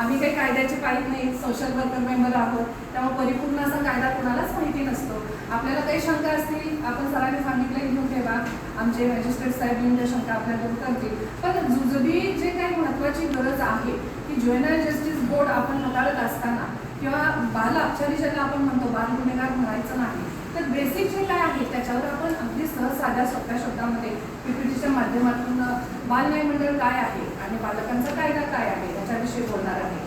आम्ही काही कायद्याचे पाईक नाही सोशल वर्कर मेंबर आहोत. त्यामुळे परिपूर्ण असा कायदा कुणालाच माहिती नसतो. आपल्याला काही शंका असतील आपण सरांनी सांगितलं घेऊन ठेवा. आमचे मॅजिस्ट्रेट साहेब येऊन त्या शंका आपल्याला दूर करतील. पण जुजबी जे काही महत्त्वाची गरज आहे की ज्युएनल जस्टिस बोर्ड आपण हाताळत असताना किंवा बाल अक्षरी ज्याला आपण म्हणतो बाल गुन्हेगार म्हणायचं नाही. तर बेसिक जे काय आहे त्याच्यावर आपण अगदी सहज साध्या सोप्या शब्दामध्ये पीपीटीच्या माध्यमातून बाल न्यायमंडळ काय आहे आणि बालकांचा कायदा काय आहे याच्याविषयी बोलणार आहे.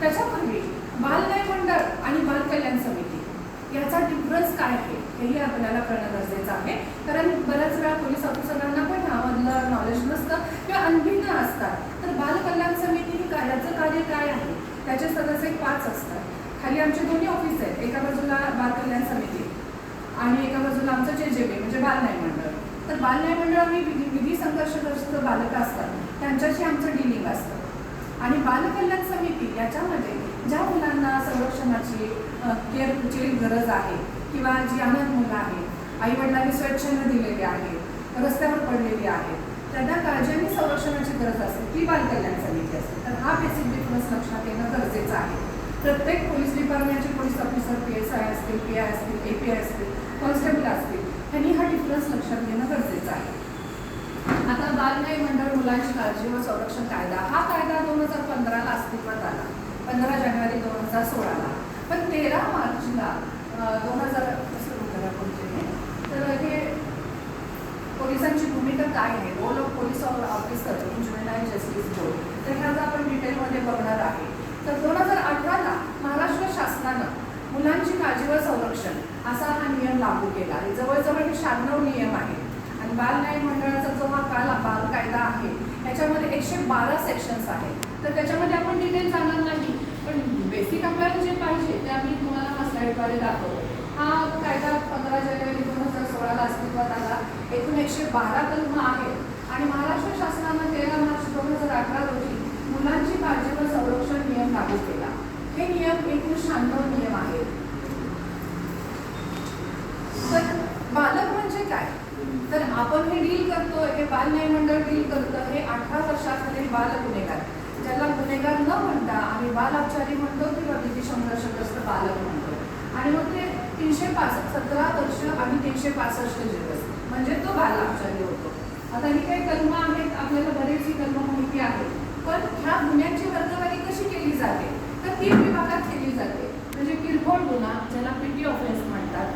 त्याच्यापूर्वी बालन्याय मंडळ आणि बाल कल्याण समिती याचा डिफरन्स काय आहे हेही आपल्याला कळणं गरजेचं आहे. कारण बऱ्याच वेळा पोलीस ऑफिसरांना पण ह्यामधलं नॉलेज नसतं किंवा अनभिज्ञ असतात. तर बाल कल्याण समिती ही कार्याचं कार्य काय आहे? त्याचे सदस्य पाच असतात. खाली आमचे दोन्ही ऑफिस आहेत. एका बाजूला बाल कल्याण समिती आणि एका बाजूला आमचं जे जे बी म्हणजे बालन्याय मंडळ. तर बालन्याय मंडळ आम्ही विधी विधी संघर्षग्रस्त बालकं असतात. त्यांच्याशी आमचं डिलिंग असतं. आणि बालकल्याण समिती याच्यामध्ये ज्या मुलांना संरक्षणाची केअरची गरज आहे किंवा जी अनाथ मुलं आहेत आईवडिलांनी स्वेच्छेनं दिलेली आहेत रस्त्यावर पडलेली आहेत त्यांना काळजी आणि संरक्षणाची गरज असते ती बालकल्याण समिती असते. तर हा बेसिक डिफरन्स लक्षात येणं गरजेचं आहे. प्रत्येक police डिपार्टमेंटचे police officer P S I असतील पी आय असतील ए पी आय असतील कॉन्स्टेबल असतील त्यांनी हा डिफरन्स लक्षात घेणं गरजेचं आहे. आता बालन्याय मंडळ मुलांची काळजी व संरक्षण कायदा. हा कायदा दोन हजार पंधराला अस्तित्वात आला. पंधरा जानेवारी दोन हजार सोळाला. पण तेरा मार्चला दोन हजार तर हे पोलिसांची भूमिका काय आहे? Role of police officer in juvenile justice board तर ह्याचा आपण डिटेलमध्ये बघणार आहे. तर दोन हजार अठराला महाराष्ट्र शासनानं मुलांची काळजी व संरक्षण असा हा नियम लागू केला. आणि जवळजवळ हे शहाण्णव नियम आहेत. आणि बाल न्याय मंडळाचा जो हा काल बाल कायदा आहे याच्यामध्ये एकशे बारा सेक्शन्स आहेत. तर त्याच्यामध्ये आपण डिटेल जाणार नाही पण बेसिक आपल्याला जे पाहिजे ते आम्ही तुम्हाला हा स्लाईडद्वारे दाखवतो. हा कायदा पंधरा जानेवारी दोन हजार सोळाला अस्तित्वात आला. एकूण एकशे बारा कलम आहेत. आणि महाराष्ट्र शासनानं तेरा मार्च दोन हजार अठरा रोजी मुलांची काळजी व संरक्षण नियम लागू केला. हे नियम एकूण शहाण्णव नियम आहेत. तर बालक म्हणजे काय? तर आपण हे डील करतो हे बाल न्यायमंडळ डील करतं हे अठरा वर्षाखालील बाल गुन्हेगार. ज्याला गुन्हेगार न म्हणता आम्ही बाल औपचारी म्हणतो किंवा विधी संघर्षग्रस्त बालक म्हणतो. आणि मग ते तीनशे पासष्ट सतरा वर्ष आणि तीनशे पासष्ट दिवस म्हणजे तो बाल अपचारी होतो. आता ही काही कलम आहेत आपल्याला बरेच ही कलम माहिती आहेत. पण ह्या गुन्ह्यांची वर्गवारी कशी केली जाते? तर तीन विभागात केली जाते. म्हणजे किरकोळ गुन्हा ज्याला पीटी ऑफेन्स म्हणतात.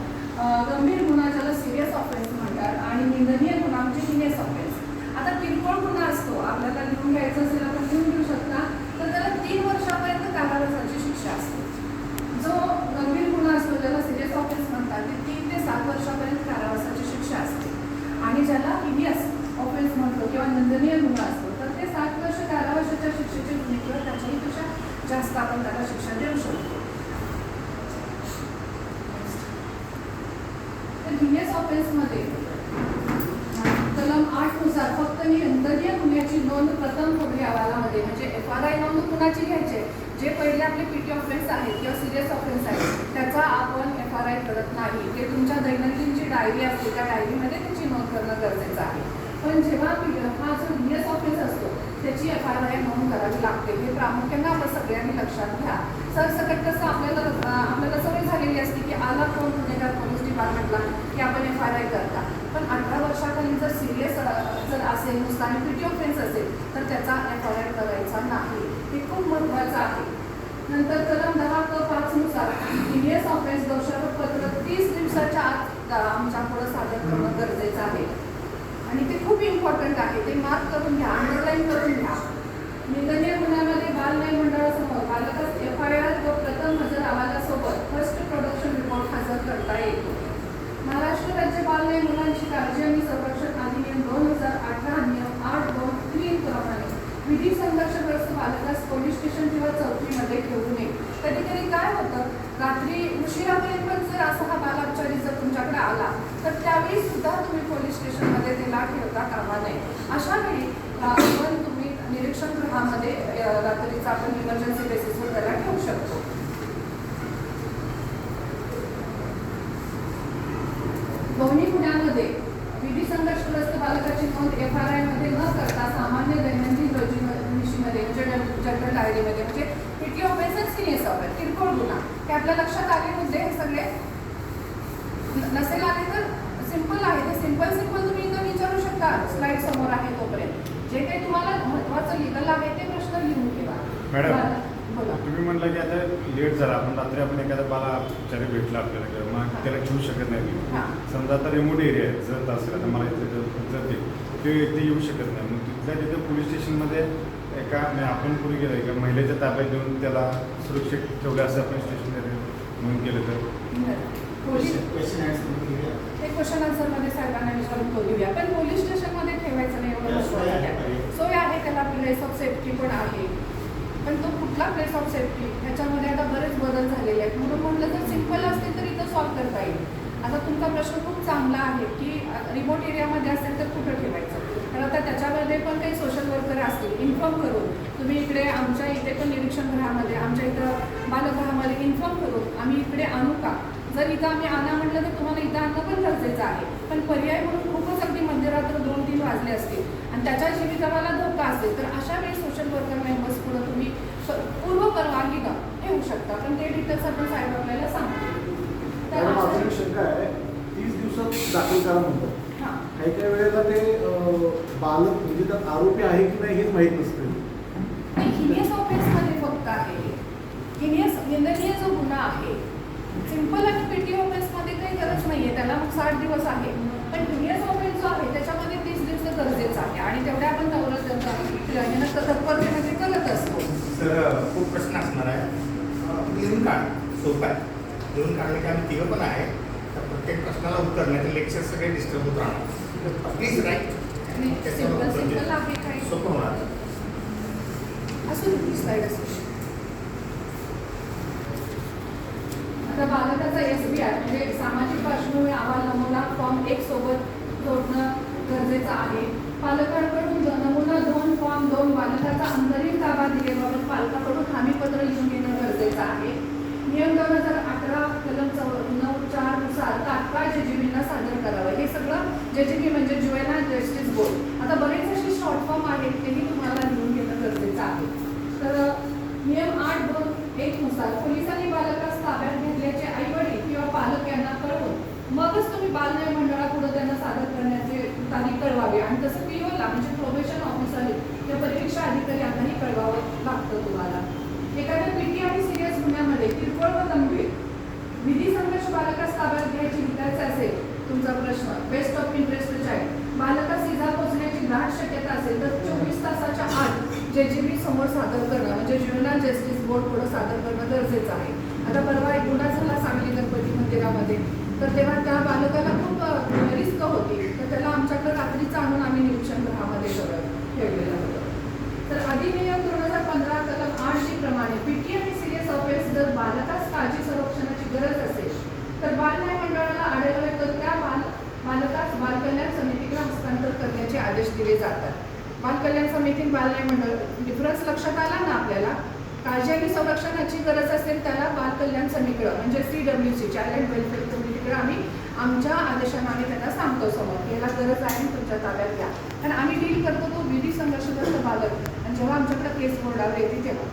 गंभीर गुन्हा ज्याला सिरियस ऑफेन्स म्हणतात आणि निंदनीय गुन्हा म्हणजे हिनेस ऑफेन्स आता किरकोळ गुन्हा असतो. आपल्याला लिहून घ्यायचा असेल आपण लिहून घेऊ शकता. तर त्याला तीन वर्षापर्यंत कारावासाची शिक्षा असते. जो गंभीर गुन्हा असतो ज्याला सिरियस ऑफेन्स म्हणतात ते तीन ते सात वर्षापर्यंत कारावासाची शिक्षा असते. आणि ज्याला हिनियस ऑफेन्स म्हणतो किंवा निंदनीय गुन्हा असतो तर ते सात वर्ष कारावासाच्या शिक्षेचे गुन्हे किंवा त्याच्याही पेक्षा जास्त आपण त्याला शिक्षा देऊ शकतो. तर हिनियस ऑफेन्समध्ये नुसार अंतर्गीय गुन्ह्याची नोंद प्रथम खबरी अहवालामध्ये म्हणजे एफ आर आय नोंद कुणाची घ्यायचे जे पहिले आपले पीटी ऑफेन्स आहेत किंवा सिरियस ऑफेन्स आहेत त्याचा आपण एफ आर आय करत नाही. ते तुमच्या दैनंदिन जी डायरी असते त्या डायरीमध्ये त्याची नोंद करणं गरजेचं आहे. पण जेव्हा पी- हा जो डी ऑफेन्स ऑफिस असतो त्याची एफ आर आय नोंद करावी लागते. हे प्रामुख्याने आपण सगळ्यांनी लक्षात घ्या. सरसकट कसं आपल्याला आपल्याला सवय झालेली असते की आला कोण गुन्हेगार पोलीस डिपार्टमेंटला की आपण एफ आर आय करता. पण अठरा वर्षाखाली जर सिरियस जर असेल नुसता आणि पिटी ऑफेन्स असेल तर त्याचा एफ आय आर करायचा नाही. हे खूप महत्त्वाचं आहे. नंतर कलम दहा क पाच नुसार सीरियस ऑफेन्स दोषारोपपत्र तीस दिवसाच्या आत अ, आमच्या पुढं सादर करणं गरजेचं आहे. आणि ते खूप इम्पॉर्टंट आहे. ते मार्क करून घ्या अंडरलाईन करून घ्या. निंदनीय गुन्ह्यामध्ये बाल न्याय मंडळासमोर बालकास एफ आय आर व प्रथम हजर अहवालासोबत फर्स्ट प्रोडक्शन रिपोर्ट हजर करता येतो महाराष्ट्र राज्य बाल न्याय मुलांची काळजी आणि संरक्षण अधिनियम दोन हजार अठरा नियम आठ दोन तीन प्रमाणे विधी संघर्षग्रस्त बालकास पोलीस स्टेशन किंवा चौकीमध्ये ठेवू नये. कधी कधी काय होतं? रात्री उशिरापर्यंत पण जर असा हा बालापचारी जर तुमच्याकडे आला तर त्यावेळी सुद्धा तुम्ही पोलीस स्टेशनमध्ये त्याला ठेवता कामा नये. अशा वेळी आपण तुम्ही निरीक्षण गृहामध्ये रात्रीचा आपण इमर्जन्सी बेसिसवर त्याला ठेवू शकतो दोन्ही गुन्ह्यामध्ये विधी संघर्षग्रस्त बालकाची नोंद एफ आर आयमध्ये न करता सामान्य दैनंदिन रोजीमध्ये म्हणजे जनरल डायरीमध्ये म्हणजे पिटी ऑफेन्स सिनियस ऑफेन्स किरकोळ गुन्हा. हे आपल्या लक्षात आले मुद्दे हे सगळे. नसेल आले तर सिंपल आहे. ते सिंपल सिंपल तुम्ही इथं विचारू शकता. स्लाइड समोर आहे तोपर्यंत. जे काही तुम्हाला महत्वाचं लिगल आहे ते प्रश्न लिहून ठेवा. मॅडम. बोला. तुम्ही म्हटलं की आता लेट झाला आपण रात्री आपण एखादा बाला उपचारी भेटला आपल्याला किंवा मग त्याला घेऊ शकत नाही हां. समजा आता रिमोट एरिया आहे जत असेल आता मला इथे जत- जत आहे ते ते येऊ शकत नाही. मग तिथल्या तिथे पोलीस स्टेशनमध्ये एका म्हणजे आपण पुढे गेलं एका महिलेच्या ताब्यात देऊन त्याला सुरक्षित ठेवलं असं आपण स्टेशनमध्ये नोंद केलं तर. बरं. पोलीस ते क्वेश्चन आन्सरमध्ये साहेबांना विचारून बोलूया पण पोलीस स्टेशनमध्ये ठेवायचं नाही एवढं महत्त्वाचं आहे. सोय आहे त्याला प्लेस ऑफ सेफ्टी पण आहे. पण तो कुठला प्लेस ऑफ सेफ्टी ह्याच्यामध्ये आता बरेच बदल झालेले आहेत. म्हणून म्हटलं जर सिंपल असते तर इथं सॉल्व्ह करता येईल. आता तुमचा प्रश्न खूप चांगला आहे की रिमोट एरियामध्ये असेल तर कुठं ठेवायचं? तर आता त्याच्यामध्ये पण काही सोशल वर्कर असतील इन्फॉर्म करून तुम्ही इकडे आमच्या इथे पण निरीक्षण गृहामध्ये आमच्या इथं बालगृहामध्ये इन्फॉर्म करून आम्ही इकडे आणू का? जर इथं आम्ही आणा म्हटलं तर तुम्हाला इथं आणणं पण गरजेचं आहे. पण पर्याय म्हणून खूपच अगदी मध्यरात्र दोन तीन वाजले असतील आणि त्याच्या जीवितवाला धोका असेल तर अशा वेळी सोशल वर्कर मेंबर पुढं तुम्ही पूर्व परवानगीनं ठेवू शकता. पण ते डिटेल्स आपण साहेब आपल्याला सांगतो. माझी शंका आहे तीस दिवसात दाखल करा म्हणतात. हां. काही काही वेळेला ते बालक म्हणजे त्यात आरोपी आहे की नाही हेच माहीत नसते. हिनियस ऑफेन्समध्ये फक्त आहे. हिनियस निंदनीय जो गुन्हा आहे सिंपल आणि पेटी ऑफेन्समध्ये काही गरज नाही आहे त्याला मग साठ दिवस आहे. पण हिनियस ऑफेन्स जो आहे त्याच्यामध्ये तीस दिवस गरजेचं आहे. आणि तेवढ्या आपण नवरत तत्परतेमध्ये असतो. सर खूप प्रश्न असणार आहे. लिहून काढ. सोपं आहे. लिहून काढलं की आम्ही तिघं पण आहे. तर प्रत्येक प्रश्नाला उत्तर नाही तर लेक्चर सगळे डिस्टर्ब होत राहणार. प्लीज राईट सोपं होणार. असू दे स्लाइड असू. आता बालकाचा एस बी आय म्हणजे सामाजिक पार्श्वभूमी अहवाल नमुना फॉर्म एक सोबत जोडणं गरजेचं आहे. पालकांकडून द- नमुना दोन बालकाचा अंतरिम ताबा दिलेबाबत पालकाकडून हमीपत्र लिहून घेणं गरजेचं आहे. नियम दोन हजार अकरा कलम चौ नऊ चारनुसार तात्काळ जे सादर करावं. हे सगळं जे म्हणजे ज्युएना जस्टिस बोर्ड. आता बरेच असे शॉर्ट फॉर्म आहेत तेही तुम्हाला लिहून घेणं गरजेचं आहे. तर नियम आठ दोन एक नुसार पोलिसांनी बालकास ताब्यात घेतल्याचे आई वडील किंवा पालक यांना कळवून मगच तुम्ही बालन्याय मंडळापुढे त्यांना सादर करण्याचे तारीख कळवावी. आणि तसं पीओला म्हणजे प्रोबेशन ऑफिसर त्या परीक्षा अधिकाऱ्यांनाही कळवावं लागतं तुम्हाला. एखाद्या पीटी आणि सिरियस गुन्ह्यामध्ये किरकोळ व गंभीर विधी संघर्ष बालकास ताब्यात घ्यायची विचारायचं असेल तुमचा प्रश्न बेस्ट ऑफ इंटरेस्ट चाइल्ड बालकास इजा पोहोचण्याची दाट शक्यता असेल तर चोवीस तासाच्या आत जे जी बी समोर सादर करणं म्हणजे ज्युनियर जस्टिस बोर्ड पुढे सादर करणं गरजेचं आहे. आता परवा एक गुन्हा झाला सांगली गणपती मंदिरामध्ये. तर तेव्हा त्या बालकाला खूप रिस्क होती. तर त्याला आमच्याकडे रात्रीचं आणून आम्ही निरीक्षण गृहामध्ये सगळं ठेवलेलं होतं. तर अधिनियम दोन हजार पंधरा कलम आठ जी प्रमाणे पीटी आणि सिरियस ऑफेन्स जर बालकास काळजी संरक्षणाची गरज असेल तर बाल न्याय मंडळाला आढळलं तर त्या बाल बालकास बाल कल्याण समितीकडे हस्तांतर करण्याचे आदेश दिले जातात. बाल कल्याण समिती बाल न्याय मंडळ डिफरन्स लक्षात आला ना आपल्याला? काळजी आणि संरक्षणाची गरज असेल त्याला बाल कल्याण समितीकडं म्हणजे C W C child and welfare कमिटीकडे आम्ही आमच्या आदेशानं आम्ही त्यांना सांगतो समोर. याला गरज आहे तुमच्या ताब्यात घ्या. कारण आम्ही डील करतो तो विधी संघर्षग्रस्त बालक आणि जेव्हा आमच्याकडे केस बोर्डावर येते तेव्हा.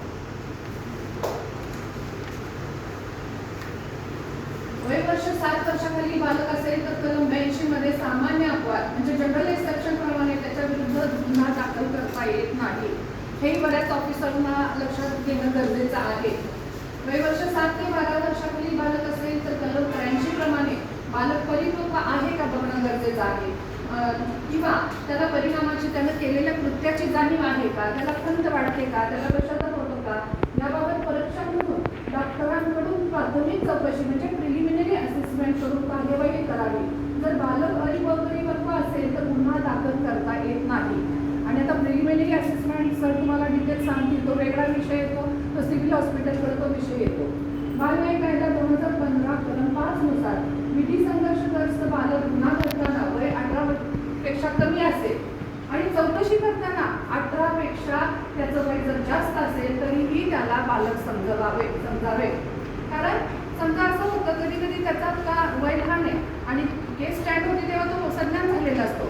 वय वर्ष सात वर्षाखाली बालक असेल तर कलम ब्याऐंशी मध्ये सामान्य अपवाद म्हणजे जनरल एक्सेप्शन प्रमाणे त्याच्या विरुद्ध गुन्हा दाखल करता येत नाही. हे बऱ्याच ऑफिसरना लक्षात घेणं गरजेचं आहे. वय वर्ष सात ते बारा वर्षाखाली बालक असेल तर कलम त्र्याऐंशी प्रमाणे बालक परिपक्व आहे का बघणं गरजेचं आहे? किंवा त्याला परिणामाची त्यानं केलेल्या कृत्याची जाणीव आहे का? त्याला खंत वाटते का? त्याला पश्चाताप होतो का? याबाबत परीक्षा म्हणून डॉक्टरांकडून प्राथमिक चौकशी म्हणजे प्रिलिमिनरी असेसमेंट करून कार्यवाही करावी. जर बालक परिपक्व असेल तर गुन्हा दाखल करता येत नाही. आणि आता प्रिलिमिनरी असेसमेंट सर तुम्हाला डिटेल सांगतील तो वेगळा विषय येतो तो सिव्हिल हॉस्पिटलकडे तो विषय येतो. बालन्याय कायदा दोन हजार पंधरा कलम पाच नुसार विधी संघर्षग्रस्त बालक गुन्हा करताना वय अठरा पेक्षा कमी असेल आणि चौकशी करताना अठरा पेक्षा त्याचं वय जर जास्त असेल तरीही त्याला बालक समजवावे समजावे. कारण समजा असं होतं कधी कधी त्याचा का वय लहान आहे आणि केस स्टँड होते तेव्हा तो संज्ञान झालेला असतो.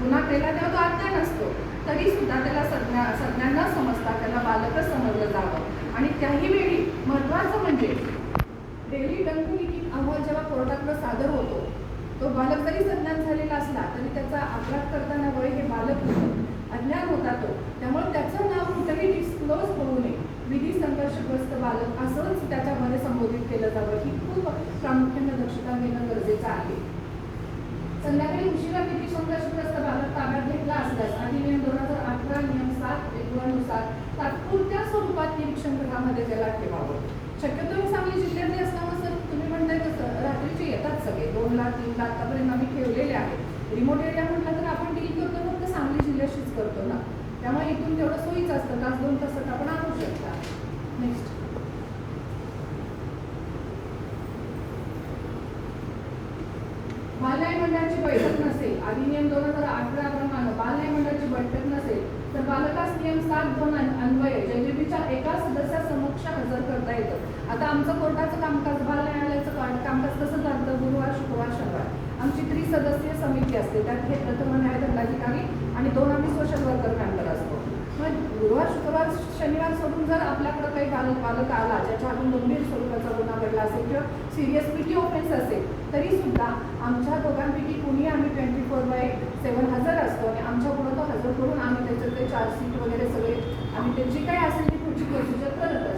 गुन्हा केला तेव्हा तो अज्ञान असतो तरी सुद्धा त्याला संज्ञा संज्ञा न समजता त्याला बालकच समजलं जावं. आणि त्याही वेळी महत्त्वाचं म्हणजे डेली दंडलिखित अहवाल जेव्हा कोर्टाकडे सादर होतो तो बालक जरी सज्ञान झालेला असला तरी त्याचा अपराध करताना वय हे बालक होतं. अज्ञान होता तो. त्यामुळे त्याचं नाव कुठेही डिस्क्लोज होऊ नये. विधी संघर्षग्रस्त बालक असंच त्याच्यामध्ये संबोधित केलं जावं. ही खूप प्रामुख्याने दक्षता घेणं गरजेचं आहे. संध्याकाळी उशिरा विधी संघर्षग्रस्त बालक ताब्यात घेतला असल्यास अधिनियम दोन हजार अठरा नियम सात नुसार तात्पुरत्या स्वरूपात निरीक्षण गृहामध्ये त्याला ठेवावं. शक्यतो मी सांगली जिल्ह्यातले असल्यामुळे सर कसं रात्रीचे येतात सगळे. दोन लाख तीन लाखापर्यंत आम्ही ठेवलेले आहेत. रिमोट एरिया म्हटलं तर आपण डील करतो फक्त सांगली जिल्ह्याशीच करतो ना. त्यामुळे इथून तेवढं सोयीच असतं. तास दोन तासात आपण आणू शकता. नेक्स्ट बालन्याय मंडळाची बैठक नसेल अधिनियम दोन हजार अठरा प्रमाणे बालन्याय मंडळाची बैठक नसेल तर बालकास नियम सात दोन अन्वये. जयदेवीच्या एका सदस्यासमक्ष हजर करता येतं. आता आमचं कोर्टाचं कामकाज बाल न्यायालयाचं कामकाज कसं चालतं गुरुवार शुक्रवार शनिवार. आमची त्रिसदस्यीय समिती असते त्यात हे प्रथम न्याय दंडाधिकारी आणि दोन आम्ही सोशल वर्कर मेंबर असतो. मग गुरुवार शुक्रवार शनिवार सोडून जर आपल्याकडं काही बालक बालक आला ज्याच्या हातून गंभीर स्वरूपाचा गुन्हा घडला असेल किंवा सिरियस पीटी ऑफेन्स असेल तरी सुद्धा आमच्या दोघांपैकी कुणी आम्ही ट्वेंटी फोर बाय सेवन हजर असतो आणि आमच्या पुढं तो हजर करून आम्ही त्याच्यात ते चार्जशीट वगैरे सगळे आम्ही त्याची काय असेल ती पुढची प्रोसिजर करत असतो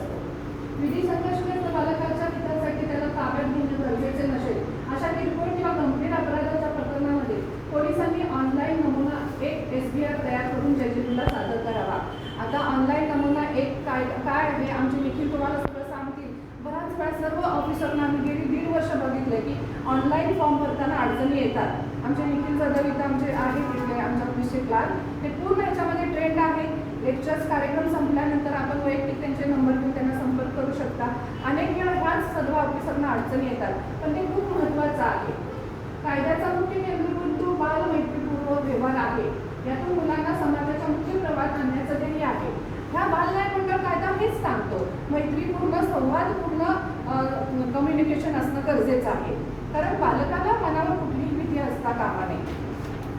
विधी संघर्षग्रस्त बालकाच्या हितासाठी त्याला ताब्यात घेणं गरजेचे नसेल. अशा किरकोळ किंवा गंभीर अपराधाच्या प्रकरणामध्ये पोलिसांनी ऑनलाईन नमुना एक एस बी आर तयार करून जजेबीला सादर करावा. आता ऑनलाईन नमुना एक काय काय आहे आमचे निखिल तुम्हाला सगळं सांगतील. बराच वेळा सर्व ऑफिसरना आम्ही गेली दीड वर्ष बघितले की ऑनलाईन फॉर्म भरताना अडचणी येतात. आमचे निखिल जाधव इथं आमचे आहे तिथले आमच्या ऑफिसचे क्लार्क ते पूर्ण याच्यामध्ये ट्रेंड आहे लेक्चर्स कार्यक्रम संपल्यानंतर आपण वैयक्तिक त्यांचे नंबर घेऊन करू शकता. अनेक वेळा ह्याच सर्व ऑफिसरना अडचणी येतात पण ते खूप महत्त्वाचं आहे. कायद्याचा मुख्य केंद्रबिंदू तो बाल मैत्रीपूर्व व्यवहार आहे. यातून मुलांना समाजाच्या मुख्य प्रवाहात आणण्याचं ध्येय आहे. ह्या बाल न्यायमंडळ कायदा हेच सांगतो मैत्रीपूर्ण संवादपूर्ण कम्युनिकेशन असणं गरजेचं आहे. कारण बालकाला मनावर कुठलीही भीती असता कामा नये.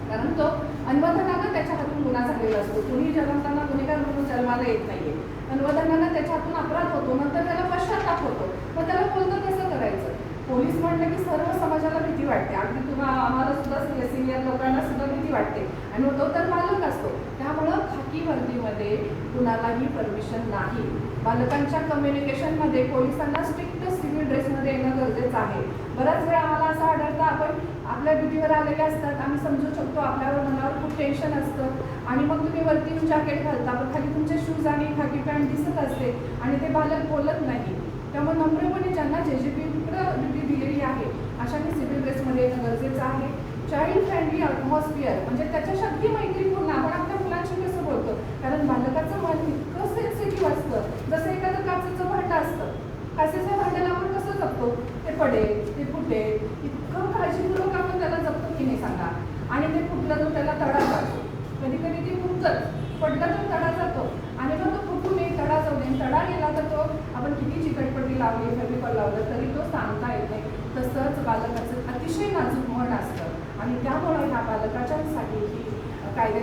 कारण तो अन्वधनानं त्याच्या हातून गुन्हा झालेला असतो. कुणी जन्मताना गुन्हेगार म्हणून जन्माला येत नाहीये. अन्वधनानं त्याच्यातून अपराध होतो नंतर त्याला पश्चाताप होतो. मग त्याला कोणतं कसं करायचं? पोलीस म्हणलं की सर्व समाजाला भीती वाटते. अगदी तुम्हा आम्हाला सुद्धा सिनियर लोकांना सुद्धा भीती वाटते. आणि तो तर मालक असतो. त्यामुळं खाकी वर्दीमध्ये कुणालाही परमिशन नाही. बालकांच्या कम्युनिकेशनमध्ये पोलिसांना स्ट्रिक्ट सिव्हिल ड्रेसमध्ये येणं गरजेचं आहे. बऱ्याच वेळा आम्हाला असं आढळतं आपण आपल्या ड्युटीवर आलेले असतात. आम्ही समजू शकतो आपल्यावर मनावर खूप टेन्शन असतं. आणि मग तुम्ही वरती जॅकेट घालता. पण खाली तुमचे शूज आणि खाकी पॅन्ट दिसत असते आणि ते बालक बोलत नाही. त्यामुळे नम्रपणे ज्यांना जे जे पीकडं ड्युटी दिलेली आहे अशाने सिव्हिल ड्रेसमध्ये येणं गरजेचं आहे. चाइल्ड फ्रेंडली अटमॉस्फिअर म्हणजे त्याच्या शक्ती मैत्रीपूर्ण. आपण आपल्या मुलांशी कसं बोलतो कारण बालकाचं मन इतकं सेन्सिटिव्ह असतं जसं एखादं काचेचं भांडं असतं काचेच्या भांड्याला आपण कसं जपतो ते पडेल ते फुटेल इतकं काळजीपूर्वक आपण त्याला जपतो की नाही सांगा आणि ते फुटलं तर त्याला तडा जातो कधी कधी ते फुटतं पडलं तर तडा जातो आणि मग तो फुटू नये तडा जाऊ नये तडा गेला तर तो आपण किती चिकटपट्टी लावली फेविकॉल लावलं तरी तो सांगता येत नाही तसंच बालकाचं अतिशय नाजूक मन असतं आणि त्यामुळं ह्या बालकाच्यासाठी ही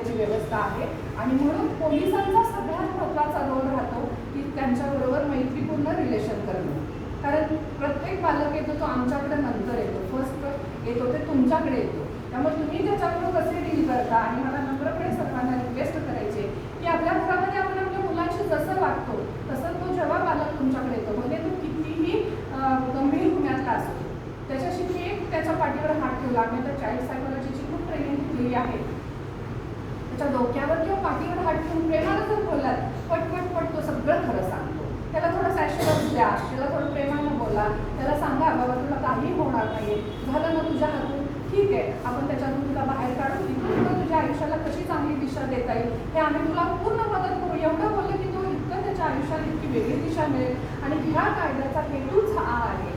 करण्याची व्यवस्था आहे. आणि म्हणून पोलिसांचा सगळ्यात महत्त्वाचा रोल राहतो की त्यांच्याबरोबर मैत्रीपूर्ण रिलेशन करणं. कारण प्रत्येक बालक येतो तो आमच्याकडे नंतर येतो. फर्स्ट येतो ते तुमच्याकडे येतो. त्यामुळे तुम्ही त्याच्याबरोबर कसे डील करता? आणि मला नम्रपणे सर्वांना रिक्वेस्ट करायचे की आपल्या घरामध्ये आपण आपल्या मुलांशी जसं वागतो तसं तो जेव्हा बालक तुमच्याकडे येतो म्हणजे तो कितीही गंभीर गुन्ह्यातला असतो त्याच्याशी मी एक त्याच्या पाठीवर हात ठेवला. आम्ही तर चाइल्ड सायकोलॉजीची खूप ट्रेनिंग घेतलेली आहे. त्याच्या डोक्यावर किंवा पाठीवर हात ठेवून प्रेमाला जर बोललात पटपट पट तो सगळं खरं सांगतो. त्याला थोडं ॲश्युरन्स द्या त्याला थोडं प्रेमानं बोला त्याला सांगा बाबा तुला काही होणार नाही झालं ना तुझ्या हातून? ठीक आहे आपण त्याच्यातून तुला बाहेर काढून तुला तुझ्या आयुष्याला कशी चांगली दिशा देता येईल? हे आम्ही तुला पूर्ण मदत करू. एवढं बोललं की तो इतकं त्याच्या आयुष्याला इतकी वेगळी दिशा मिळेल. आणि ह्या कायद्याचा हेतूच हा आहे.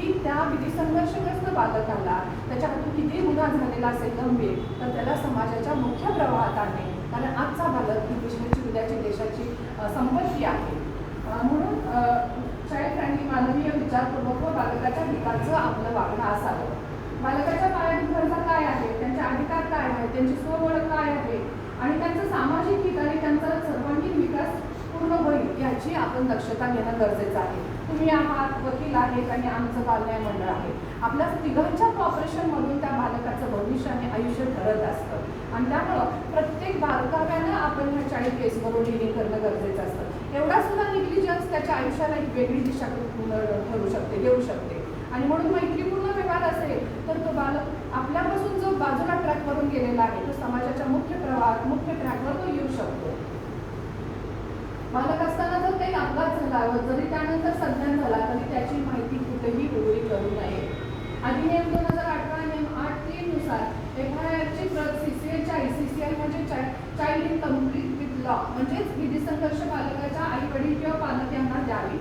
की त्या विधी संघर्षग्रस्त बालकाला त्याच्या हातून किती गुन्हा झालेला असेल गंभीर तर त्याला समाजाच्या मुख्य प्रवाहात आणणे कारण आजचा बालक ही देशाची उद्याची देशाची संपत्ती आहे. म्हणून शाळेत फ्रेंडली मानवीय विचारपूर्वक व बालकाच्या हिताचं आपलं वागणं असावं. बालकाच्या पायाभूत गरजा काय आहे त्यांचे अधिकार काय आहे त्यांची स्वओळख काय आहे? आणि त्यांचं सामाजिक हित आणि त्यांचं सर्वांगीण पूर्ण होईल याची आपण दक्षता घेणं गरजेचं आहे. तुम्ही आहात वकील आहेत आणि आमचं बालन्याय मंडळ आहे. आपल्या तिघांच्या कॉपरेशनमधून त्या बालकाचं भविष्य आणि आयुष्य ठरत असतं. आणि त्यामुळं प्रत्येक बालकाव्यानं आपण ह्या चाइल्ड केसवरून डिलिंग करणं गरजेचं असतं. एवढा सुद्धा निग्लिजन्स त्याच्या आयुष्याला एक वेगळी दिशा ठरू शकते देऊ शकते. आणि म्हणून मैत्रीपूर्ण व्यवहार असेल तर तो बालक आपल्यापासून जो बाजूला ट्रॅकवरून गेलेला आहे तो समाजाच्या मुख्य प्रवाहात मुख्य ट्रॅकवर तो येऊ शकतो. मालक असताना जर काही अपघात झाला व जरी त्यानंतर संज्ञान झाला तरी त्याची माहिती कुठेही उघडी करू नये. अधिनियम दोन हजार अठरा नियम आठ तीन नुसार एफ आय आरची प्रत सी सी एलच्या आय सी सी आय म्हणजे child in complete with law म्हणजेच विधी संघर्ष बालकाच्या आई वडील किंवा पालक यांना द्यावी.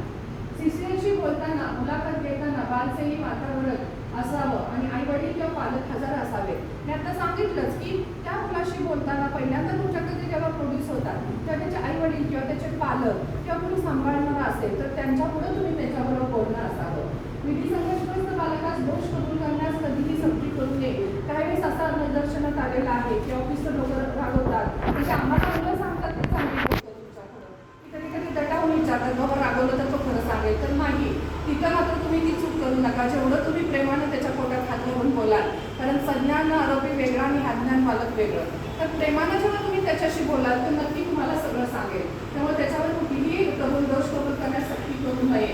सी सी एलशी बोलताना मुलाखत घेताना बालसेही वातावरण असावं आणि आई वडील किंवा पालक हजर असावे. मी आता सांगितलंच की त्या मुलाशी बोलताना पहिल्यांदा तुमच्याकडे जेव्हा प्रोड्यूस होतात तेव्हा त्याचे आई वडील किंवा त्याचे पालक किंवा कोणी सांभाळणारा असेल तर त्यांच्यापुढे तुम्ही त्याच्याबरोबर बोलणं असावं. विधी संघर्षग्रस्त बालकास दोष कबूल करण्यास कधीही सक्ती करू नये. त्यावेळेस असा निदर्शनात आलेला आहे की ऑफिसर लोक रागवतात म्हणजे आम्हाला मुलं सांगतात ते चांगली गोष्ट तुमच्याकडं की कधी कधी दटावून विचारतात बाबा रागवलं तर तो खरं सांगेल. तर नाही. तिथं मात्र तुम्ही ती चूक करू नका. जेवढं तुम्ही प्रेमानं त्याच्या पोटात हात घेऊन बोलाल कारण संज्ञान आरोपी वेगळा आणि अज्ञान मालक वेगळं. तर प्रेमानं जेव्हा त्याच्याशी बोलाल तर नक्की तुम्हाला सगळं सांगेल. त्यामुळे त्याच्यावर कुठलीही कबूल दोष कबूल करण्यास सक्ती करू नये.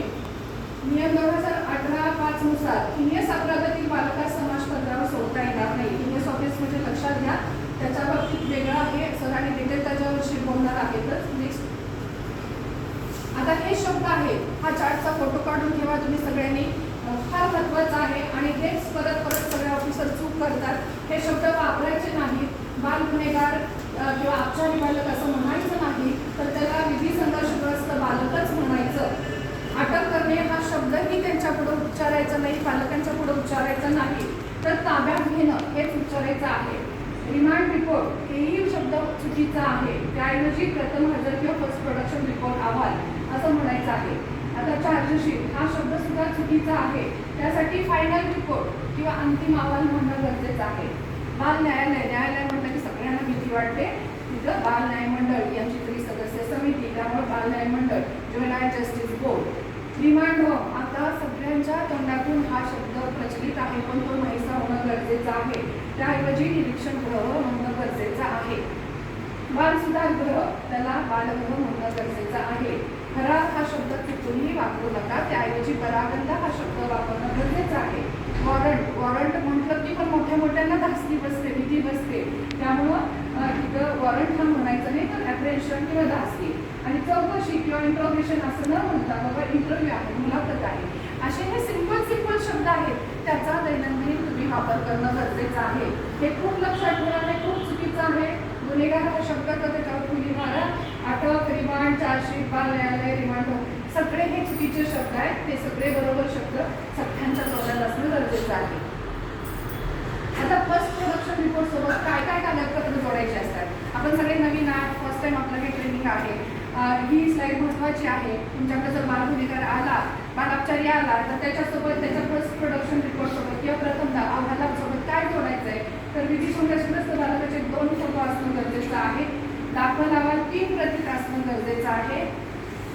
नियम दोन हजार अठरा पाच नुसार इनियस अपराधातील बालकास समाज पत्रावर सोडता येणार नाही. इनियस ऑफिस म्हणजे लक्षात घ्या. त्याच्या बाबतीत वेगळं आहे. सर आणि डिटेल त्याच्यावर शिकवणार आहेतच. नेक्स्ट आता हे शब्द आहे. हा चार्टचा फोटो काढून ठेवा. तुम्ही सगळ्यांनी फार महत्त्वाचं आहे. आणि हेच परत परत सगळे ऑफिसर चूक करतात. हे शब्द वापरायचे नाहीत. बाल गुन्हेगार किंवा अपचारी बालक असं म्हणायचं नाही तर त्याला विधी संघर्षग्रस्त बालकच म्हणायचं. अटक करणे हा शब्दही त्यांच्या पुढे उच्चारायचा नाही पालकांच्या पुढे उच्चारायचा नाही. तर ताब्यात घेणं हेच उच्चारायचं आहे. रिमांड रिपोर्ट हेही शब्द चुकीचा आहे. त्याऐवजी प्रथम हजर किंवा फर्स्ट प्रोडक्शन रिपोर्ट अहवाल असं म्हणायचं आहे. आता चार्जशीट हा शब्द सुद्धा चुकीचा आहे. त्यासाठी फायनल रिपोर्ट किंवा अंतिम अहवाल म्हणणं गरजेचं आहे. बाल न्यायालय न्यायालय म्हटलं की सगळ्यांना भीती वाटते. तिथं बाल न्याय मंडळ यांची त्रिसदस्य समिती त्यामुळे बाल न्याय मंडळ juvenile justice board. Remand home आता सगळ्यांच्या तोंडातून हा शब्द प्रचलित आहे पण तो नाहीसा होणं गरजेचं आहे. त्याऐवजी निरीक्षण गृह म्हणणं गरजेचं आहे. बाल सुधार सुधारगृह त्याला बालगृह म्हणणं गरजेचं आहे. खरा हा शब्द चुकूनही वापरू नका त्याऐवजी परागंदा हा शब्द वापरणं गरजेचं आहे. वॉरंट वॉरंट म्हटलं की पण मोठ्या मोठ्यांना धास्ती बसते भीती बसते. त्यामुळं तिथं वॉरंट हा म्हणायचं नाही तर ॲप्रेशन किंवा धास्ती. आणि चौकशी किंवा इंट्रोगेशन असं न म्हणता बाबा इंटरव्ह्यू आहे मुलाखत आहे. असे हे सिंपल सिंपल शब्द आहेत. त्याचा दैनंदिन तुम्ही वापर करणं गरजेचं आहे. हे खूप लक्षात ठेवणं हे खूप चुकीचं आहे. गुन्हेगार हा शब्द तर त्याच्यावर खुली मारा. अटक रिमांड चार्जशीट बाल न्यायालय रिमांड सगळे हे चुकीचे शब्द आहेत. ते सगळे बरोबर शब्द आहे. आता फर्स्ट प्रोडक्शन रिपोर्ट सोबत काय काय कागदपत्र जोडायचे असतात? आपण सगळे नवीन आहात फर्स्ट टाइम आपलं हे ट्रेनिंग आहे. ही स्लाईड महत्त्वाची आहे. तुमच्याकडे जर बालभूमिकार आला बालापचारी आला तर त्याच्यासोबत त्याच्या फर्स्ट प्रोडक्शन रिपोर्टसोबत किंवा प्रथमतः अहवालासोबत काय जोडायचं आहे तर विधी संघर्षग्रस्त बालकाचे दोन फोटो असणं गरजेचं आहे. दाखल अहवाल तीन प्रतीक असणं गरजेचं आहे.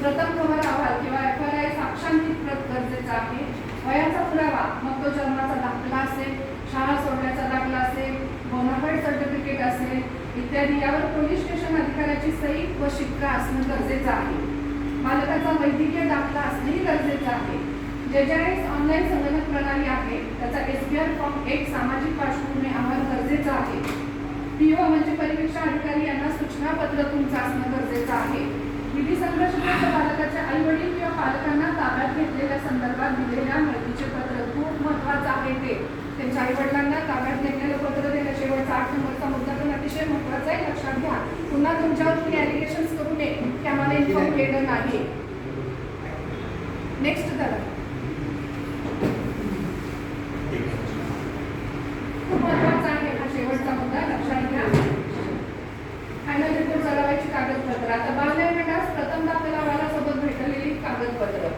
प्रथम खबर अहवाल किंवा एफ आर आय साक्षांकित प्रत गरजेचं आहे. वयाचा पुरावा. मग तो जन्माचा दाखला असेल शाळा सोडण्याचा दाखला असेल बोनाफाईड सर्टिफिकेट असेल इत्यादी. यावर पोलीस स्टेशन अधिकाऱ्याची सही व शिक्का असणं गरजेचं आहे. बालकाचा वैद्यकीय दाखला असणंही गरजेचं आहे. जे ज्या ऑनलाईन संगणक प्रणाली आहे त्याचा एस बी आर फॉर्म एक सामाजिक पार्श्वभूमी अहवाल गरजेचा आहे. पीओ म्हणजे परीक्षा अधिकारी यांना सूचना पत्र तुमचं असणं गरजेचं आहे. विधी संघर्षग्रस्त बालकाच्या आई वडील किंवा पालकांना ताब्यात घेतलेल्या संदर्भात दिलेल्या माहितीचे पत्र खूप महत्वाचं आहे ते. त्यांच्या आई वडिलांना ताब्यात घेतलेलं पत्र देणं शेवटचा आठ नंबरचा मुद्दा पण अतिशय महत्त्वाचा आहे. लक्षात घ्या. पुन्हा तुमच्यावर तुम्ही ॲलिगेशन्स करू नये की आम्हाला इन्फॉर्म केलं नाही. नेक्स्ट करा खूप महत्त्वाचा आहे हा शेवटचा मुद्दा. लक्षात घ्या. फायनल रिपोर्ट चालवायची कागदपत्र. आता बालन्याय मंडळास प्रथम दाखल अहवालासोबत भेटलेली कागदपत्र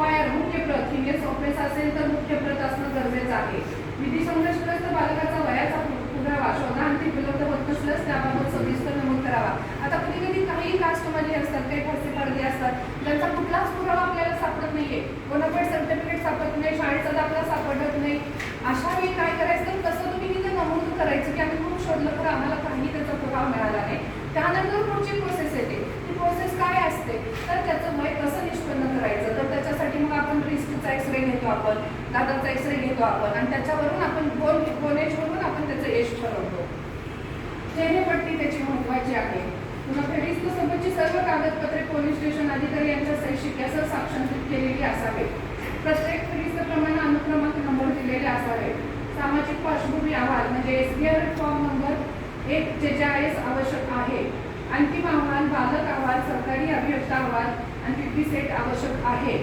पुढं मुख्य प्रत हिंगेस ऑफिस असेल तर मुख्य प्रत असणं गरजेचं आहे. विधी संघर्षग्रस्त बालकाचा वयाचा पुरावा शोधा आणि ते उपलब्ध होत नसल्यास त्याबाबत सविस्तर नमूद करावा. आता कधी कधी काही कास्टमध्ये असतात काही फारसे पडदे असतात त्यांचा कुठलाच पुरावा आपल्याला सापडत नाहीये. बोनाफाईड सर्टिफिकेट सापडत नाही शाळेचा दाखला सापडत नाही. अशा वेळी काय करायचं तसं तुम्ही तिथे नमूद करायचं की आम्ही खूप शोधलं तर आम्हाला काही त्याचा पुरावा मिळाला नाही. त्यानंतर पुढची प्रोसेस येते. प्रोसेस काय असते? तर त्याचं वय कसं निष्पन्न करायचं? तर त्याच्यासाठी मग आपण रिस्कचा एक्सरे घेतो आपण दादाचा एक्सरे घेतो आपण आणि त्याच्यावरून आपण गोल गोनेजवरून आपण त्याचं एज ठरवतो. चेहरेपट्टी त्याची महत्वाची आहे. पुन्हा फेरिस्त सोबतची सर्व कागदपत्रे पोलीस स्टेशन अधिकारी यांच्या शैक्षिक शिक्क्यासह साक्षांकित केलेली असावे. प्रत्येक फेरिस्तप्रमाणे अनुक्रमांक नंबर दिलेले असावे. सामाजिक पार्श्वभूमी अहवाल म्हणजे S B R form number एक जे जे आय एस आवश्यक आहे अंतिम अहवाल बालक अहवाल सरकारी अभियोक्ता अहवाल आणि पीपी सेट आवश्यक आहे.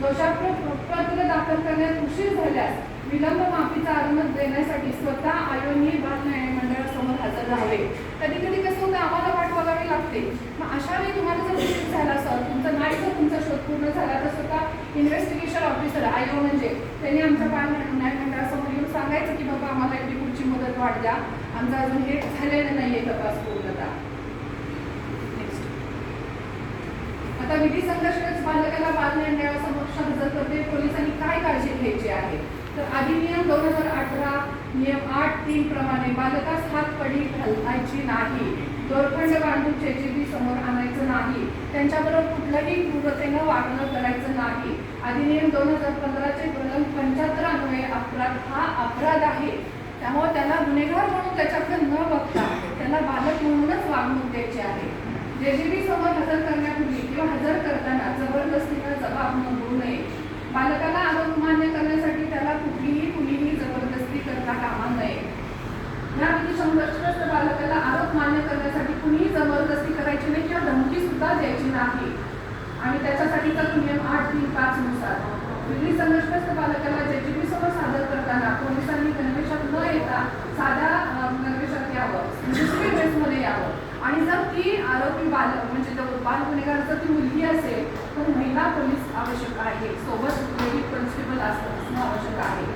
दोषापत्र दाखल करण्यात उशीर झाल्यास विलंब माफीचा अनुमत देण्यासाठी स्वतः आयोनी बाल न्याय मंडळासमोर हजर राहावे. कधी कधी कसं होतं आम्हाला वाट बघावी लागते. मग अशा वेळी तुम्हाला जर उशीर झाला सर तुमचं नाही जर तुमचा शोध पूर्ण झाला तर स्वतः इन्व्हेस्टिगेशन ऑफिसर आयो म्हणजे त्यांनी आमच्या बाल न्याय मंडळासमोर येऊन सांगायचं की बाबा आम्हाला एवढी पुढची मदत वाढ द्या. आमचा अजून हे झालेलं नाही आहे तपास पूर्णता. आता विधी संघर्षग्रस्त बालकाला बाल न्यायालयासमक्ष हजर करते पोलिसांनी काय काळजी घ्यायची आहे? तर अधिनियम दोन हजार अठरा नियम आठ तीन प्रमाणे बालकास हात पडी घालायची नाही. दोरखंड बांधून चेचेबी समोर आणायचं नाही. त्यांच्याबरोबर कुठल्याही क्रूरतेनं वागणं करायचं नाही. अधिनियम दोन हजार पंधराचे कलम पंच्याहत्तर अन्वये अपराध हा अपराध आहे. त्यामुळे त्याला गुन्हेगार म्हणून त्याच्याकडे न बघता त्याला बालक म्हणूनच वागणूक द्यायची आहे. जेजेबी समोर हजर करण्यापूर्वी किंवा हजर करताना जबरदस्तीनं जबाब नोंदवू नये. बालकाला आरोप मान्य करण्यासाठी त्याला कुठलीही कुणीही जबरदस्ती करता कामा नये. या संघर्षग्रस्त बालकाला आरोप मान्य करण्यासाठी कुणीही जबरदस्ती करायची नाही किंवा धमकी सुद्धा द्यायची नाही. आणि त्याच्यासाठीचा तर नियम आठ तीन पाच नुसार. विधी संघर्षग्रस्त बालकाला जेजेबी समोर सादर करताना पोलिसांनी गणवेशात न येता साध्या गणवेशात यावं. दुसरी ड्रेसमध्ये यावं. आणि जर ती आरोपी बाल म्हणजे जर बाल गुन्हेगार जर ती मुलगी असेल तर महिला पोलीस आवश्यक आहे. सोबत लेडी कॉन्स्टेबल असणं आवश्यक आहे.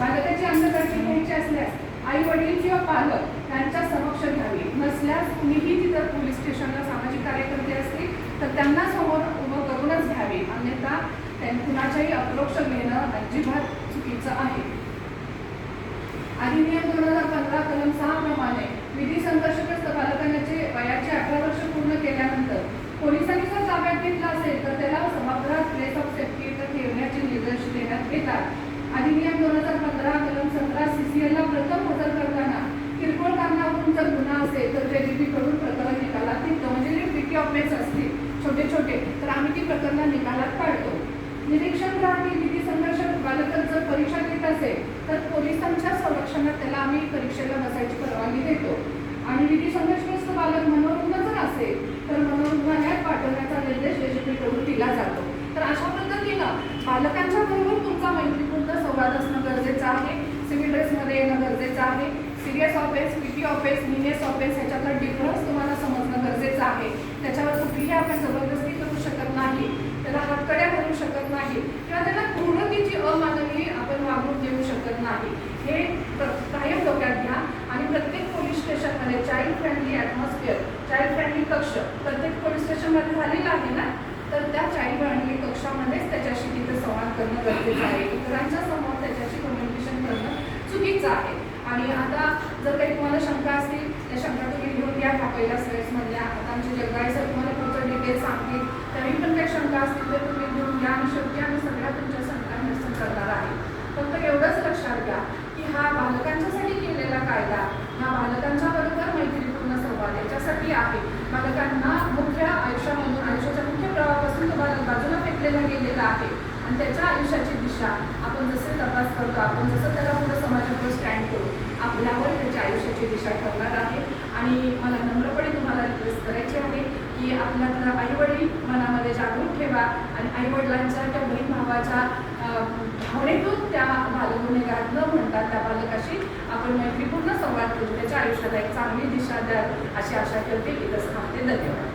बालकाची अंगकाठी घ्यायची असल्यास आई वडील किंवा पालक त्यांच्या समक्ष घ्यावी. नसल्यास कुणीही तिथं पोलीस स्टेशनला सामाजिक कार्यकर्ते असतील तर त्यांना समोर उभं करूनच घ्यावे. अन्यथा कुणाच्याही अप्रोक्ष घेणं अजिबात चुकीचं आहे. अधिनियम दोन हजार पंधरा कलम सहा प्रमाणे विधी संघर्षग्रस्त बालकांचे वयाचे अठरा वर्ष पूर्ण केल्यानंतर पोलिसांनी जर ताब्यात घेतला असेल तर त्याला सभागृहात प्लेस ऑफ सेफ्टी इथं ठेवण्याचे निर्देश देण्यात येतात. अधिनियम दोन हजार पंधरा कलम सतरा सीसीएल ला प्रथम हजर करताना किरकोळ कारणावरून जर गुन्हा असेल तर जेडीपी कडून प्रकरण निकालात निघतं म्हणजे जे पिटी ऑफेन्स असतील छोटे छोटे तर आम्ही ती प्रकरणं निकालात काढतो. निरीक्षण राहणी निधी संघर्ष बालक जर परीक्षा देत असेल तर पोलिसांच्या संरक्षणात त्याला आम्ही परीक्षेला बसायची परवानगी देतो आणि विधी संघर्षग्रस्त बालक मनोरुग्ण जर असेल तर मनोरुग्णालयात पाठवण्याचा निर्देश एजीपी कडून दिला जातो तर अशा पद्धतीनं बालकांच्या बरोबर तुमचा मैत्रीपूर्ण संवाद असणं गरजेचं आहे सिव्हिल ड्रेसमध्ये येणं गरजेचं आहे सिरियस ऑफेन्स पीटी ऑफेन्स मिनियस ऑफेन्स ह्याच्यातला डिफरन्स तुम्हाला समजणं गरजेचं आहे त्याच्यावर कुठलीही आपण जबरदस्ती करू शकत नाही तर त्याला हातकड्या घालू शकत नाही किंवा त्याला क्रूरतेची अमानवीय आपण वागणूक देऊ शकत नाही. हे प्र- कायम डोक्यात घ्या आणि प्रत्येक पोलीस स्टेशनमध्ये child friendly atmosphere child friendly कक्ष प्रत्येक पोलीस स्टेशनमध्ये झालेला आहे ना? तर त्या चाइल्ड फ्रेंडली कक्षामध्येच त्याच्याशी तिथे संवाद करणं गरजेचं आहे. इतरांच्या समोर त्याच्याशी कम्युनिकेशन करणं चुकीचं आहे. आणि आता जर काही तुम्हाला शंका असतील त्या शंका तुम्ही घेऊन घ्या. ह्या पहिल्या स्टेप्समधल्या म्हणजे आता आमचे जगदाळे सर तुम्हाला पुढचं डिटेल सांगतील. तरी पण काही शंका असतील तर तुम्ही घेऊन घ्या आणि शेवटी आम्ही सगळ्या तुमच्या शंका निरसन करणार आहे एवढंच की हा बालकांच्यासाठी केलेला कायदा हा बालकांच्या बरोबर मैत्रीपूर्ण संवाद याच्यासाठी आहे. बालकांना मुख्य आयुष्यामधून आयुष्याच्या मुख्य प्रवाहापासून तो बालक बाजूला फेकलेला गेलेला आहे. आणि त्याच्या आयुष्याची दिशा आपण जसे तपास करतो आपण जसं त्याला पुढे समाजापुढे स्टँड करू आपल्यावर त्याच्या आयुष्याची दिशा ठरणार आहे. आणि मला नम्रपणे तुम्हाला रिक्वेस्ट करायची आहे की आपल्या आईवडील मनामध्ये जागरूक ठेवा. आणि आईवडिलांच्या त्या बहीण भावाच्या भावनेतून त्या बालगुन्हेगार न म्हणता त्या बालकाशी आपण मैत्रीपूर्ण संवाद करू. त्याच्या आयुष्याला एक चांगली दिशा द्याल अशी आशा करते. की तसं थांबते. धन्यवाद.